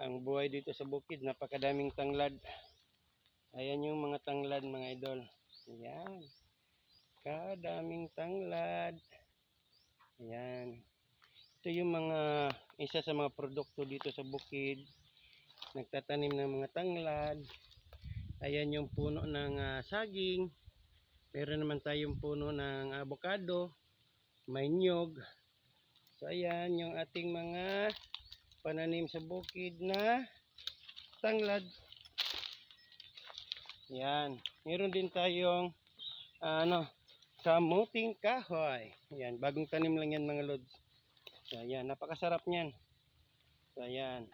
Ang buhay dito sa bukid, napakadaming tanglad. Ayan yung mga tanglad mga idol. Ayan. Kadaming tanglad. Ayan. Ito yung mga, isa sa mga produkto dito sa bukid. Nagtatanim ng mga tanglad. Ayan yung puno ng ah, saging. Meron naman tayong puno ng avocado. May nyog. So ayan yung ating mga pananim sa bukid na tanglad. Yan. Meron din tayong ano, kamuting kahoy. Yan, bagong tanim lang yan mga lods. So ayan, napakasarap niyan. So ayan.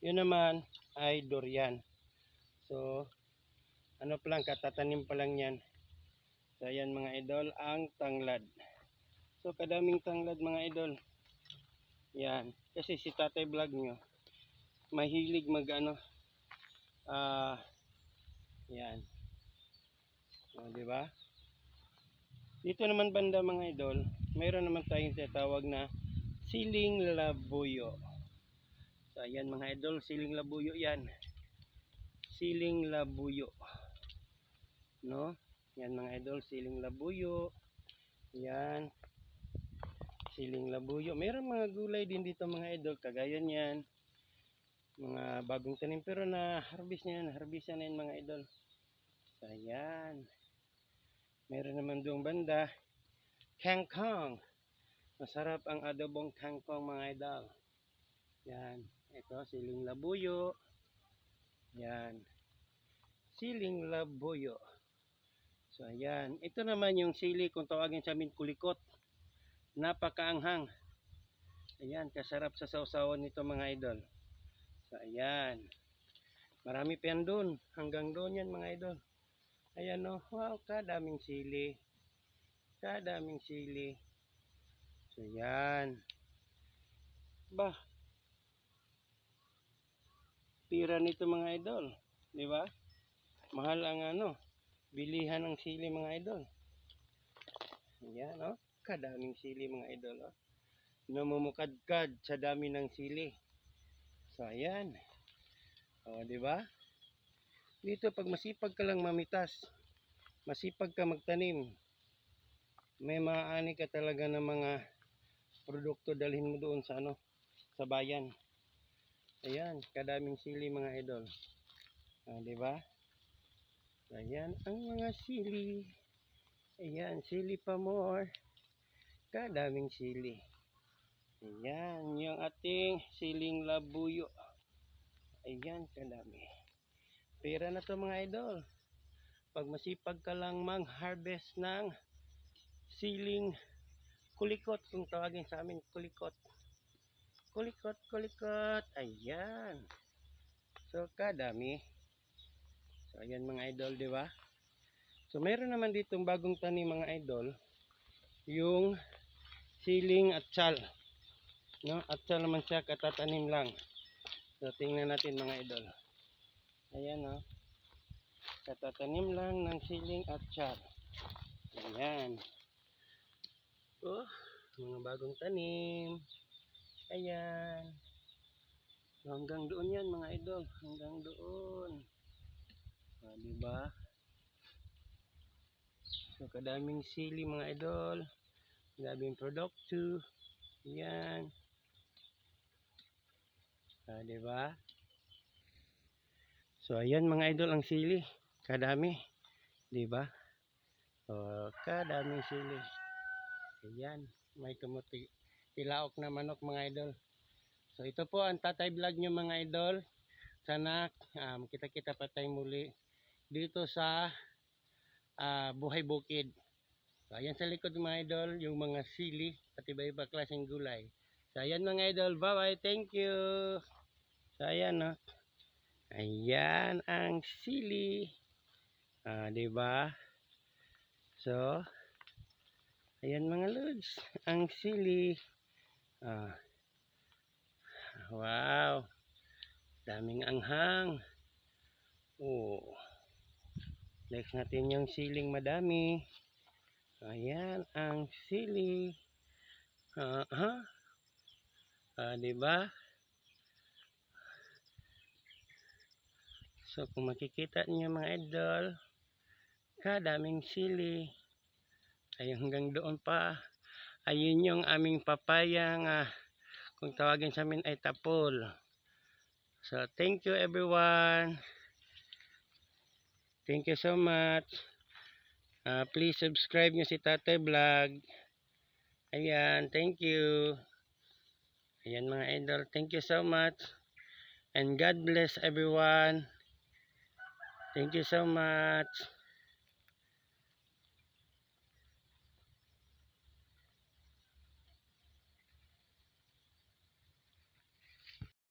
Yun naman ay durian. So ano pa lang, katatanim pa lang yan. So ayan mga idol, ang tanglad. So kadaming tanglad mga idol. Yan. Kasi si tatay vlog nyo, mahilig mag ano, ah, yan. O, ba? Dito naman banda mga idol, mayroon naman tayong tinatawag na siling labuyo. So, ayan mga idol, siling labuyo yan. Siling labuyo. No? Yan mga idol, siling labuyo. Yan siling labuyo. Meron mga gulay din dito mga idol, kagaya niyan. Mga bagong tanim pero na harvest niya yan, harvest na yan mga idol. So ayan. Meron naman doong banda, kangkong. Masarap ang adobong kangkong mga idol. Yan. Ito, siling labuyo. Yan. Siling labuyo. So ayan. Ito naman yung sili kung tawagin sa amin kulikot napakaanghang. Ayan, kasarap sa sausawan nito mga idol. So, ayan. Marami pa yan doon. Hanggang doon yan mga idol. Ayan o. Wow, kadaming sili. Kadaming sili. So, ayan. Bah. Pira nito mga idol. Di ba? Mahal ang ano. Bilihan ng sili mga idol. Ayan o. Kadaming sili mga idol. Oh. Namumukadkad sa dami ng sili. So ayan. O, di ba? Dito pag masipag ka lang mamitas, masipag ka magtanim, may maaani ka talaga ng mga produkto dalhin mo doon sa ano, sa bayan. Ayan, kadaming sili mga idol. O, di ba? Ayan ang mga sili. Ayan, sili pa more kadaming sili. Ayan, yung ating siling labuyo. Ayan, kadami. Pera na to mga idol. Pag masipag ka lang mang-harvest ng siling kulikot, kung tawagin sa amin, kulikot. Kulikot, kulikot. Ayan. So, kadami. So, ayan mga idol, di ba? So, meron naman ditong bagong tanim mga idol. Yung siling at sal. No? At sal naman siya, katatanim lang. So, tingnan natin mga idol. Ayan, no? Katatanim lang ng siling at sal. Ayan. Oh, mga bagong tanim. Ayan. Hanggang doon yan mga idol. Hanggang doon. Ah, di ba? So, kadaming sili mga idol. Kadaming produkto. Yan. Ah, di ba? So, ayan mga idol ang sili. Kadami. Di ba? So, kadaming sili. Ayan. May kamuti. Tilaok na manok mga idol. So, ito po ang tatay vlog nyo mga idol. Sana um, kita-kita pa tayo muli dito sa ah, buhay bukid. So, ayan sa likod mga idol, yung mga sili at iba-iba klaseng gulay. So, ayan mga idol, bye-bye, thank you. So, ayan no. Ayan ang sili. Ah, di ba? So, ayan mga lods, ang sili. Ah. Wow. Daming anghang. Oh. Next natin yung siling madami. Ayan ang sili. Uh -huh. uh, di ba? So kung makikita niyo mga idol, kadaming sili. Ay hanggang doon pa. Ayun yung aming papayang uh, kung tawagin sa amin ay tapol. So thank you everyone. Thank you so much. Ah, please subscribe nyo si Tatay Vlog. Ayan, thank you. Ayan mga idol, thank you so much. And God bless everyone. Thank you so much.